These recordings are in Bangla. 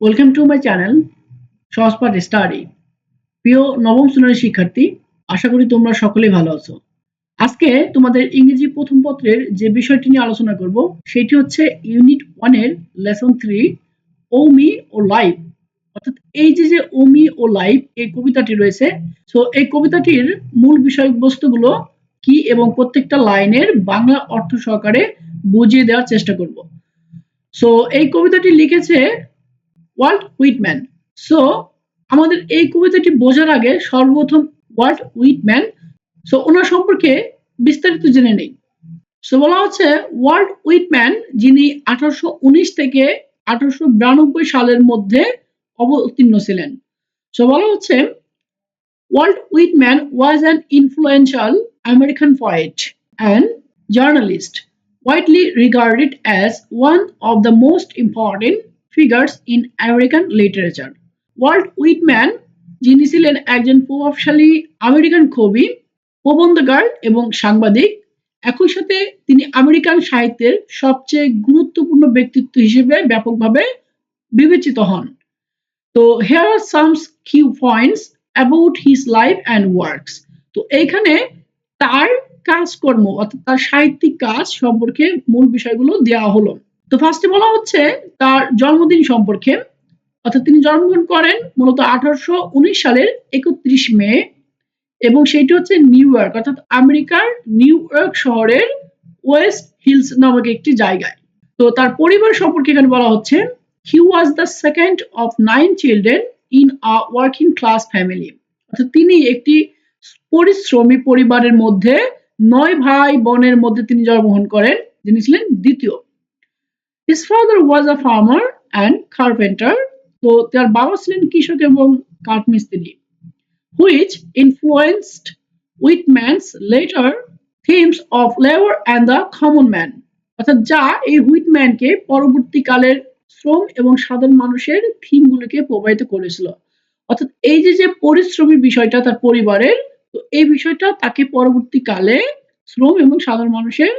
Welcome to my channel Sahajpath study প্রিয় নবম শ্রেণির শিক্ষার্থী, আশা করি তোমরা সকলেই ভালো আছো। আজকে তোমাদের ইংরেজি প্রথম পত্রের যে বিষয়টি নিয়ে আলোচনা করব, সেটি হচ্ছে ইউনিট ওয়ানের lesson three O me O life অর্থাৎ এই যে যে ওমি ও লাইফ এই কবিতাটি রয়েছে সো এই কবিতাটির মূল বিষয়বস্তুগুলো কি এবং প্রত্যেকটা লাইনের বাংলা অর্থ সহকারে বুঝিয়ে দেওয়ার চেষ্টা করব। সো এই কবিতাটি লিখেছে ওয়াল্ট হুইটম্যান। সো আমাদের এই কবিতাটি বোঝার আগে সর্বপ্রথম ওয়াল্ট হুইটম্যান। সো ওনার সম্পর্কে বিস্তারিত জেনে নেই। সো বলা হচ্ছে ওয়াল্ট হুইটম্যান, যিনি আঠারোশো থেকে আঠারোশো সালের মধ্যে অবতীর্ণ ছিলেন। সো বলা হচ্ছে Walt Whitman was an influential American poet and journalist widely regarded as one of the most important figures in American literature. Walt Whitman যিনি ছিলেন একজন প্রভাবশালী আমেরিকান কবি, প্রবন্ধকার এবং সাংবাদিক, একই সাথে তিনি আমেরিকান সাহিত্যের সবচেয়ে গুরুত্বপূর্ণ ব্যক্তিত্ব হিসেবে ব্যাপকভাবে বিবেচিত হন। তো here are some key points about his life and works তো এইখানে তার কাজকর্ম অর্থাৎ তার সাহিত্যিক কাজ সম্পর্কে মূল বিষয়গুলো দেওয়া হলো। তো ফার্স্টে বলা হচ্ছে, তার জন্মদিন সম্পর্কে, অর্থাৎ তিনি জন্মগ্রহণ করেন মূলত আঠারোশো উনিশ সালের একত্রিশ মে, এবং সেটি হচ্ছে নিউ ইয়র্ক, অর্থাৎ আমেরিকার নিউ ইয়র্ক শহরের ওয়েস্ট হিলস নামক একটি জায়গায়। তো তার পরিবার সম্পর্কে এখানে বলা হচ্ছে he was the second of nine children in a working class family অর্থাৎ তিনি একটি পরিশ্রমী পরিবারের মধ্যে, নয় ভাই বোনের মধ্যে তিনি জন্মগ্রহণ করেন, যিনি ছিলেন দ্বিতীয়। His father was a farmer and carpenter তো তার বাবা ছিলেন কৃষক এবং কাঠমিস্ত্রি which influenced Whitman's later themes of labour and the common man অর্থাৎ যা এই হুইটম্যানকে পরবর্তীকালের শ্রম এবং সাধারণ মানুষের থিমগুলোকে প্রভাবিত করেছিল। অর্থাৎ এই যে যে পরিশ্রমী বিষয়টা তার পরিবারের, তো এই বিষয়টা তাকে পরবর্তীকালে শ্রম এবং সাধারণ মানুষের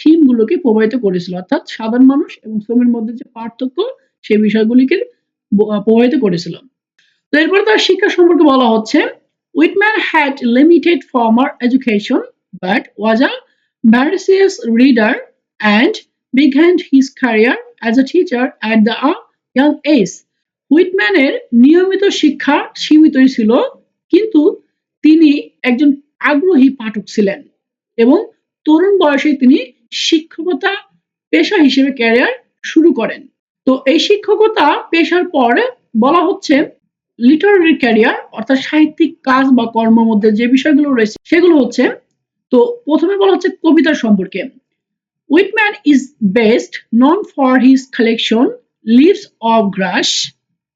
থিমগুলোকে প্রভাবিত করেছিল অর্থাৎ সাধারণ মানুষ এবং শ্রমের মধ্যে যে পার্থক্য, সেই বিষয়গুলিকে প্রভাবিত করেছিল তো এরপর তার শিক্ষা সম্পর্কে বলা হচ্ছে Whitman had limited formal education but was a voracious reader and began his career as a teacher at the a young age. হুইটম্যানের নিয়মিত শিক্ষা সীমিতই ছিল, কিন্তু তিনি একজন আগ্রহী পাঠক ছিলেন এবং তরুণ বয়সে তিনি শিক্ষকতা পেশা হিসেবে ক্যারিয়ার শুরু করেন। তো এই শিক্ষকতা পেশার পরে বলা হচ্ছে লিটারারি ক্যারিয়ার অর্থাৎ সাহিত্যিক কাজ বা কর্মের মধ্যে যে বিষয়গুলো রয়েছে সেগুলো হচ্ছে, তো প্রথমে বলা হচ্ছে কবিতার সম্পর্কে। Whitman is best known for his collection Leaves of Grass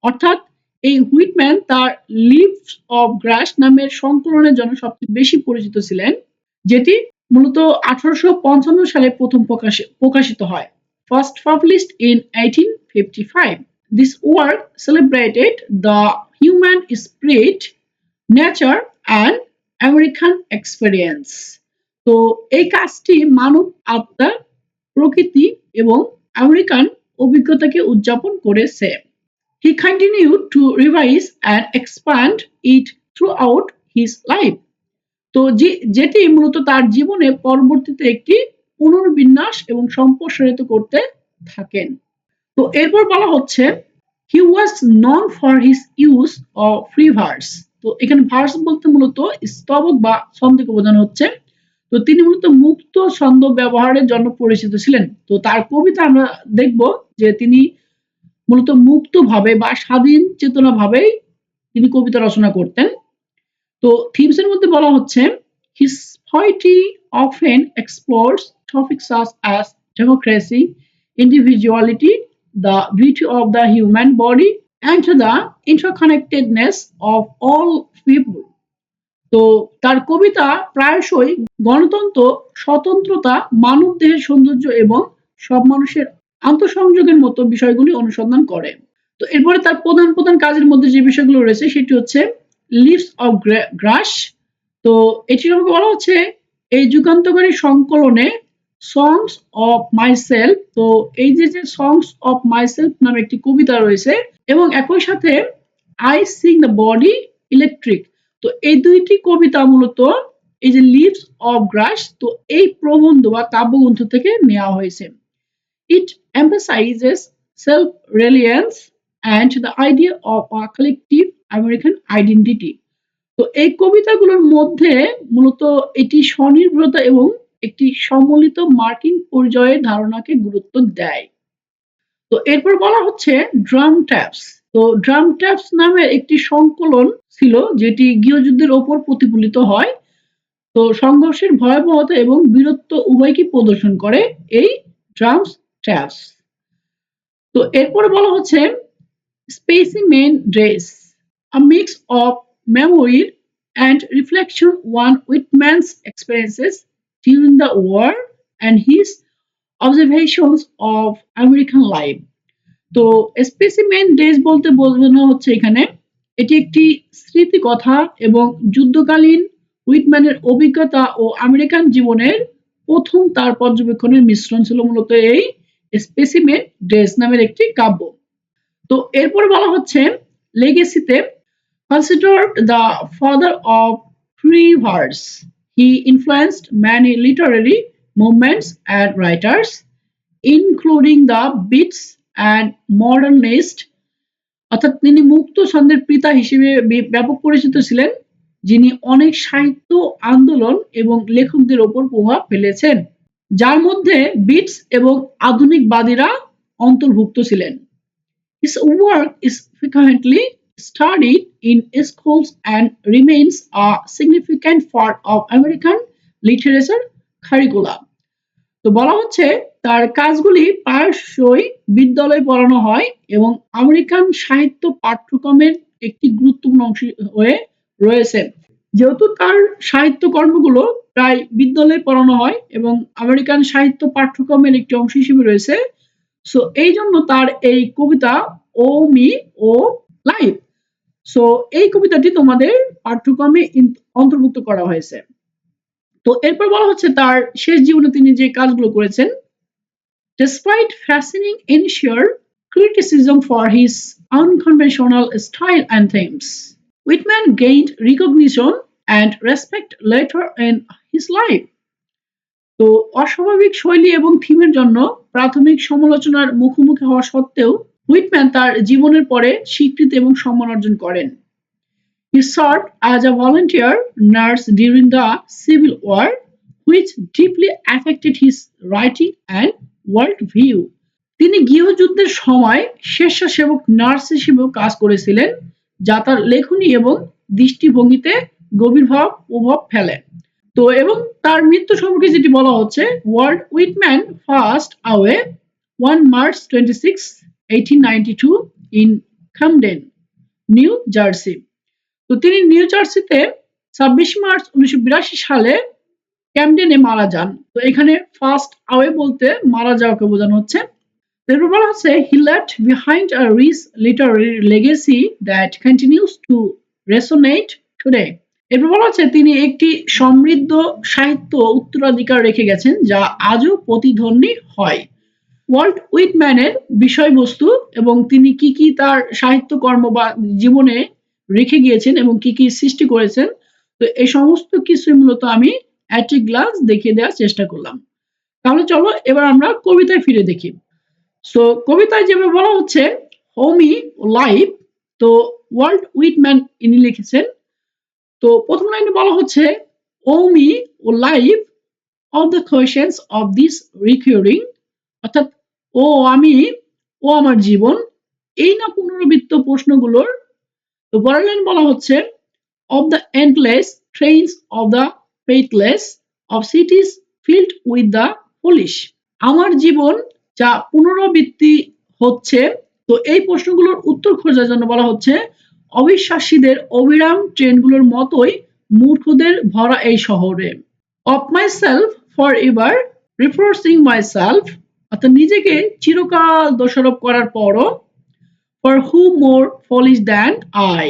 অর্থাৎ এই হুইটম্যান তার লিভস অফ গ্রাস নামের সংকলনের জন্য সবচেয়ে বেশি পরিচিত ছিলেন, যেটি মূলত আঠারোশো পঞ্চান্ন সালে প্রথম প্রকাশিত হয়। First published in eighteen fifty five this work celebrated the human spirit nature and American experience তো এই কাজটি মানব আত্মা প্রকৃতি এবং আমেরিকান অভিজ্ঞতাকে উদযাপন করেছে। He continued to revise and expand it throughout his life. তো যেটি মূলত তার জীবনে পরবর্তীতে একটি পুনর্বিন্যাস এবং সম্প্রসারিত করতে থাকেন। তো এরপর বলা হচ্ছে he was known for his use of free verse তো এখানে ভার্স বলতে মূলত স্তবক বা ছন্দকে বোঝানো হচ্ছে। তো তিনি মূলত মুক্ত ছন্দ ব্যবহারের জন্য পরিচিত ছিলেন। তো তার কবিতা আমরা দেখব যে তিনি মূলত মুক্তভাবে বা স্বাধীন চেতনা ভাবেই তিনি কবিতা রচনা করতেন। তো থিমসের মধ্যে বলা হচ্ছে হিস often explores topics such as democracy, individuality, the beauty of the human body, and the interconnectedness of all people. তো তার কবিতা প্রায়শই গণতন্ত্র স্বতন্ত্রতা মানব দেহের সৌন্দর্য এবং সব মানুষের আন্তঃসংযোগের মতো বিষয়গুলি অনুসন্ধান করে তো এরপরে তার প্রধান প্রধান কাজের মধ্যে যে বিষয়গুলো রয়েছে সেটি হচ্ছে লিভস অফ গ্রাস তো এটি সম্পর্কে বলা হচ্ছে এই যুগান্তকারী সংকলনে সংস অফ মাইসেলফ তো এই যে যে সংস অফ মাইসেলফ নামে একটি কবিতা রয়েছে এবং একই সাথে I sing the body electric তো এই দুইটি কবিতা মূলত এই যে লিভস অফ গ্রাস তো এই প্রবন্ধ বা কাব্যগ্রন্থ থেকে নেওয়া হয়েছে। ইট emphasizes self-reliance and the idea of a collective American identity. তো এই কবিতাগুলোর মধ্যে মূলত এটি স্বনির্ভরতা এবং একটি সম্মিলিত মার্কিন পর্যায়ের ধারণাকে গুরুত্ব দেয়। তো এরপর বলা হচ্ছে ড্রাম ট্যাপস। তো ড্রাম ট্যাপস নামের একটি সংকলন ছিল যেটি গৃহযুদ্ধের ওপর প্রতিফলিত হয়। তো সংঘর্ষের ভয়াবহতা এবং বীরত্ব উভয়কে প্রদর্শন করে? এই ড্রামস ট্যাপস। তো এরপরে বলা হচ্ছে specimen days. A mix of memory and reflection on Whitman's experiences during the war and his observations of American life. তো স্পেসিমেন ডেজ বলতে বোঝানো হচ্ছে এখানে, এটি একটি স্মৃতি কথা এবং যুদ্ধকালীন হুইটম্যানের অভিজ্ঞতা ও আমেরিকান জীবনের প্রথম তার পর্যবেক্ষণের মিশ্রণ ছিল মূলত এই স্পেসিমেন ডেজ নামের একটি কাব্য তো এরপর বলা হচ্ছে লেগেসিতে considered the father of free verse. He influenced many literary movements and writers, including the Beats and Modernist. অর্থাৎ তিনি মুক্ত ছন্দের পিতা হিসেবে ব্যাপক পরিচিত ছিলেন যিনি অনেক সাহিত্য আন্দোলন এবং লেখকদের ওপর প্রভাব ফেলেছেন যার মধ্যে বিটস এবং আধুনিকবাদীরা অন্তর্ভুক্ত ছিলেন His work is frequently studied in schools and remains a significant part of American literature curricula. তো বলা হচ্ছে, তার কাজগুলি প্রায়শই বিদ্যালয়ে পড়ানো হয় এবং আমেরিকান সাহিত্য পাঠ্যক্রমের একটি গুরুত্বপূর্ণ অংশ হয়ে রয়েছে যেহেতু তার সাহিত্য কর্মগুলো প্রায় বিদ্যালয়ে পড়ানো হয় এবং আমেরিকান সাহিত্য পাঠ্যক্রমের একটি অংশ হিসেবে রয়েছে সো এই জন্য তার এই কবিতা, O me, O, life so এই কবিতাটি তোমাদের পাঠ্যক্রমে অন্তর্ভুক্ত করা হয়েছে। তো এরপর বলা হচ্ছে তার শেষ জীবনে তিনি যে কাজগুলো করেছেন despite facing initial criticism for his unconventional style and themes Whitman gained recognition and respect later in his life তো অস্বাভাবিক শৈলী এবং থিমের জন্য প্রাথমিক সমালোচনার মুখোমুখি হওয়া সত্ত্বেও হুইটম্যান তার জীবনের পরে স্বীকৃতি এবং সম্মান অর্জন করেন He as a volunteer nurse during the Civil War, which deeply affected his writing and world view. তিনি গৃহযুদ্ধের সময় স্বেচ্ছাসেবক নার্স হিসেবেও কাজ করেছিলেন যা তার লেখনী এবং দৃষ্টিভঙ্গিতে গভীরভাবে প্রভাব ফেলে তো এবং তার মৃত্যু সম্পর্কে যেটি বলা হচ্ছে Walt Whitman passed away on March twenty six eighteen ninety two in Camden New Jersey তো তিনি নিউ জার্সিতে ছাব্বিশ মার্চ উনিশশো বিরাশি সালে ক্যামডেনে মারা যান। তো এখানে ফার্স্ট আওয়ে বলতে মারা যাওয়াকে বোঝানো হচ্ছে। এরপর হচ্ছে he left behind a rich literary legacy that continues to resonate today এরপর হচ্ছে, তিনি একটি সমৃদ্ধ সাহিত্য উত্তরাধিকার রেখে গেছেন, যা আজও প্রতিধ্বনি হয়। ওয়াল্ট উইটম্যানের বিষয়বস্তু এবং তিনি কি কি তার সাহিত্যকর্ম বা জীবনে রেখে গিয়েছেন এবং কি কি সৃষ্টি করেছেন, তো এই সমস্ত কিছুই মূলত আমি অ্যাট গ্লাস দেখিয়ে দেওয়ার চেষ্টা করলাম। তাহলে চলো এবার আমরা কবিতায় ফিরে দেখি। সো কবিতায় যেভাবে বলা হচ্ছে হোমি লাইফ তো ওয়ার্ল্ড উইটম্যান ইনি লিখেছেন। তো প্রথম লাইনে বলা হচ্ছে ওমি ও life of the questions of this recurring অর্থাৎ ও আমি, ও আমার জীবন, এই না পুনরাবৃত্ত প্রশ্নগুলোর, তো পরের লাইন বলা হচ্ছে of the endless trains of the faithless of cities filled with the foolish আমার জীবন যা পুনরাবৃত্তি হচ্ছে, তো এই প্রশ্নগুলোর উত্তর খোঁজার জন্য বলা হচ্ছে, অবিশ্বাসীদের অবিরাম ট্রেনগুলোর মতোই মূর্খদের ভরা এই শহরে। Of myself forever reproaching myself অর্থাৎ নিজেকে চিরকাল দোষারোপ করার পরও for who more foolish than I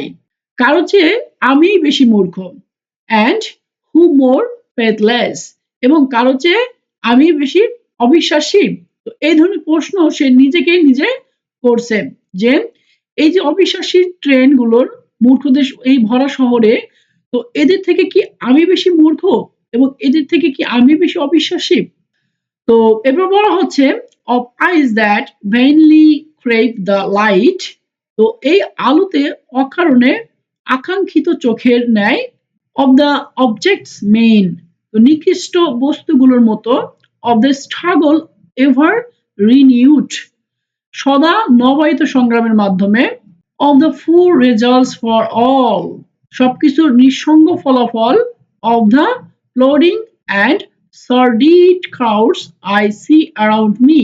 কারও চেয়ে আমি বেশি মূর্খ। অ্যান্ড হু মোর ফেথলেস এবং কারও চেয়ে আমি বেশি অবিশ্বাসী। তো এই ধরনের প্রশ্ন সে নিজেকেই নিজে করছে যে, এই যে অবিশ্বাসী ট্রেনগুলোর মূর্খদের এই ভরা শহরে, তো এদের থেকে কি আমি বেশি মূর্খ? এবং এদের থেকে কি আমি বেশি অবিশ্বাসী? তো এবার বলা হচ্ছে of eyes that vainly crave the light তো এই আলোতে অকারণে আকাঙ্ক্ষিত চোখের ন্যায় অব দ্য অবজেক্টস মেইন তো নিকৃষ্ট বস্তুগুলোর মতো of the struggle ever renewed সদা নবায়িত সংগ্রামের মাধ্যমে of the poor results for all সবকিছুর নিঃসঙ্গ ফলাফল of the plodding and sordid crowds I see around me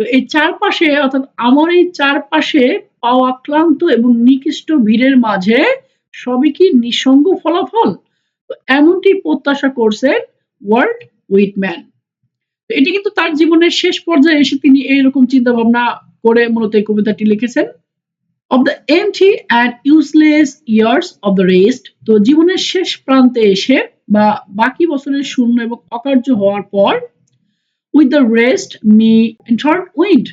তো এই চারপাশে, অর্থাৎ আমার এই চারপাশে পাওয়া ক্লান্ত এবং নিকৃষ্ট ভিড়ের মাঝে সবই কি নিঃসঙ্গ ফলাফল? তো এমনটি প্রত্যাশা করছেন ওয়ার্ল্ড উইটম্যান। এটি কিন্তু তার জীবনের শেষ পর্যায়ে এসে তিনি এইরকম চিন্তা ভাবনা করে মূলত এই কবিতাটি লিখেছেন। Of the empty and useless years of the rest তো জীবনের শেষ প্রান্তে এসে বা বাকি বছরের শূন্য এবং অকার্য হওয়ার পর with the rest me intertwined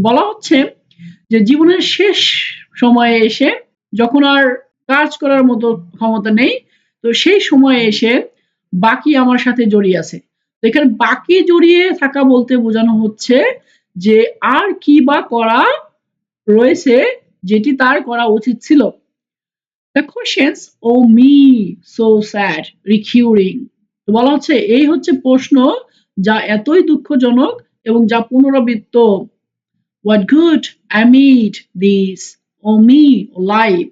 বলা হচ্ছে যে জীবনের শেষ সময়ে এসে যখন আর কাজ করার মতো ক্ষমতা নেই, তো সেই সময়ে এসে বাকি আমার সাথে জড়িয়ে আছে। এখানে বাকি জড়িয়ে থাকা বলতে বোঝানো হচ্ছে যে আর কি বা করা রয়েছে যেটি তার করা উচিত ছিল। The questions O me so sad recurring বলা হচ্ছে, এই হচ্ছে প্রশ্ন যা এতই দুঃখজনক এবং যা পুনরাবৃত্ত। What good amid these O me life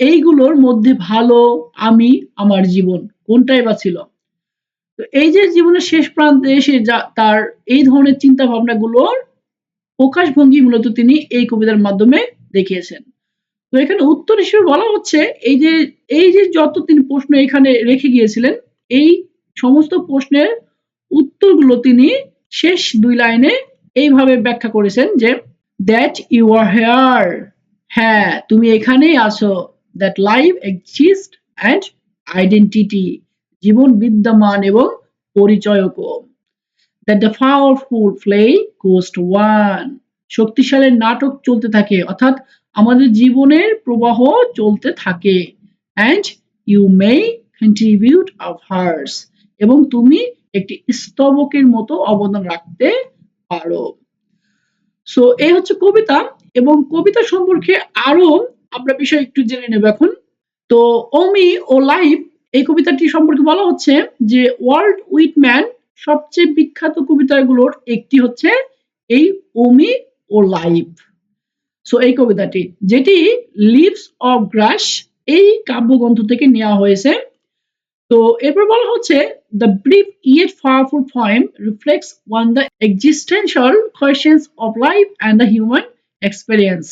এইগুলোর মধ্যে ভালো, আমি, আমার জীবন, কোনটাই বা ছিল? তো এই যে জীবনের শেষ প্রান্তে এসে যা তার এই ধরনের চিন্তা ভাবনাগুলোর প্রকাশভঙ্গি মূলত তিনি এই কবিতার মাধ্যমে দেখিয়েছেন। তো এখানে উত্তর হিসেবে বলা হচ্ছে, এই যে এই যে যত তিনি প্রশ্ন এখানে রেখে গিয়েছিলেন, এই সমস্ত প্রশ্নের উত্তরগুলো তিনি শেষ দুই লাইনে এইভাবে ব্যাখ্যা করেছেন যে দ্যাট ইউ আর হেয়ার হ্যাঁ তুমি এখানেই আছো। That life exist and identity জীবন বিদ্যমান এবং পরিচয়কও। That the powerful play goes on শক্তিশালী নাটক চলতে থাকে, অর্থাৎ আমাদের জীবনের প্রবাহ চলতে থাকে। And you may contribute of verse এবং তুমি একটি স্তবকের মতো অবদান রাখতে পারো। সো এই হচ্ছে কবিতা। এবং কবিতা সম্পর্কে আরও আমরা বিষয় একটু জেনে নেব এখন। তো ওমি ও লাইফ এই কবিতাটি সম্পর্কে বলা হচ্ছে যে ওয়ার্ল্ড উইটম্যান সবচেয়ে বিখ্যাত কবিতাগুলোর একটি হচ্ছে এই ওমি ও লাইফ সো এই কবিতাটি, যেটি লিভস অফ গ্রাস এই কাব্যগ্রন্থ থেকে নেওয়া হয়েছে। তো, এরপর বলা হচ্ছে the brief yet powerful poem reflects on the existential questions of life and the human experience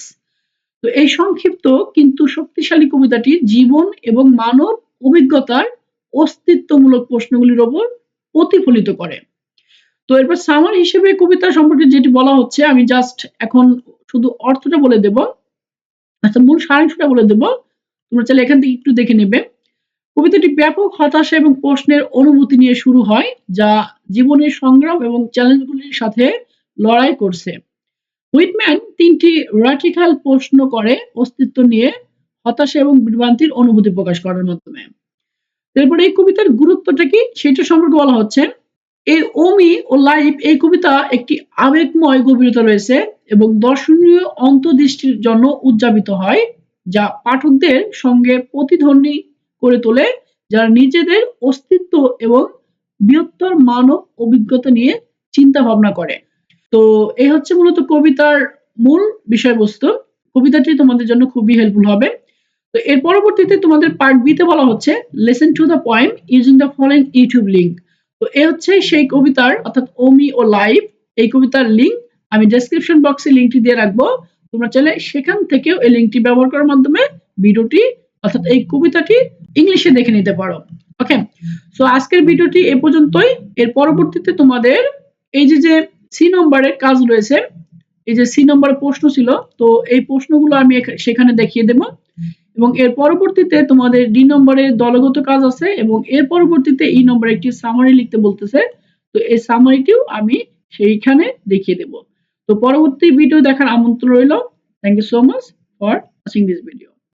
তো, এই সংক্ষিপ্ত কিন্তু শক্তিশালী কবিতাটি জীবন এবং মানব অভিজ্ঞতার অস্তিত্বমূলক প্রশ্নগুলির ওপর প্রতিফলিত করে। তো এরপর সামার হিসেবে কবিতা সম্পর্কে যেটি বলা হচ্ছে, আমি জাস্ট এখন শুধু অর্থটা বলে দেব আচ্ছা মূল সারাংশটা বলে দেব। তোমরা চাইলে এখান থেকে একটু দেখে নেবে। কবিতাটি ব্যাপক হতাশা এবং প্রশ্নের অনুভূতি নিয়ে শুরু হয়, যা জীবনের সংগ্রাম এবং চ্যালেঞ্জগুলির সাথে লড়াই করছে। হুইটম্যান তিনটি রাটিক্যাল প্রশ্ন করে অস্তিত্ব নিয়ে হতাশা এবং বিভ্রান্তির অনুভূতি প্রকাশ করার মাধ্যমে। এরপরে এই কবিতার গুরুত্বটা কি, সেটা সম্পর্কে বলা হচ্ছে এই ওমি ও লাইফ এই কবিতা একটি আবেগময় গভীরতা রয়েছে এবং দর্শনীয় অন্তর্দৃষ্টির জন্য উদযাপিত হয়, যা পাঠকদের সঙ্গে প্রতিধ্বনি করে তোলে, যারা নিজেদের অস্তিত্ব এবং বৃহত্তর মানব অভিজ্ঞতা নিয়ে চিন্তা ভাবনা করে। তো এই হচ্ছে মূলত কবিতার মূল বিষয়বস্তু। কবিতাটি তোমাদের জন্য খুবই হেল্পফুল হবে। তো এর পরবর্তীতে তোমাদের পার্ট বিতে বলা হচ্ছে lesson to the point using the following YouTube link তো এ হচ্ছে সেই কবিতার, অর্থাৎ ওমি ও লাইভ, এই কবিতার লিঙ্ক আমি ডেসক্রিপশন বক্সে লিঙ্কটি দিয়ে রাখব। তোমরা চাইলে সেখান থেকেও এই লিঙ্কটি ব্যবহার করার মাধ্যমে ভিডিওটি, অর্থাৎ এই কবিতাটি ইংলিশে দেখে নিতে পারো। ওকে সো আজকের ভিডিওটি এ পর্যন্তই। এর পরবর্তীতে তোমাদের এই যে যে সি নম্বরের কাজ রয়েছে, এই যে সি নম্বরের প্রশ্ন ছিল, তো এই প্রশ্নগুলো আমি সেখানে দেখিয়ে দেব। এবং এর পরবর্তীতে তোমাদের ডি নম্বরে দলগত কাজ আছে এবং এর পরবর্তীতে ই নম্বরে একটি সামারি লিখতে বলতেছে। তো এই সামারিটিও আমি সেইখানে দেখিয়ে দেব। তো পরবর্তী ভিডিও দেখার আমন্ত্রণ রইল। Thank you so much for watching this video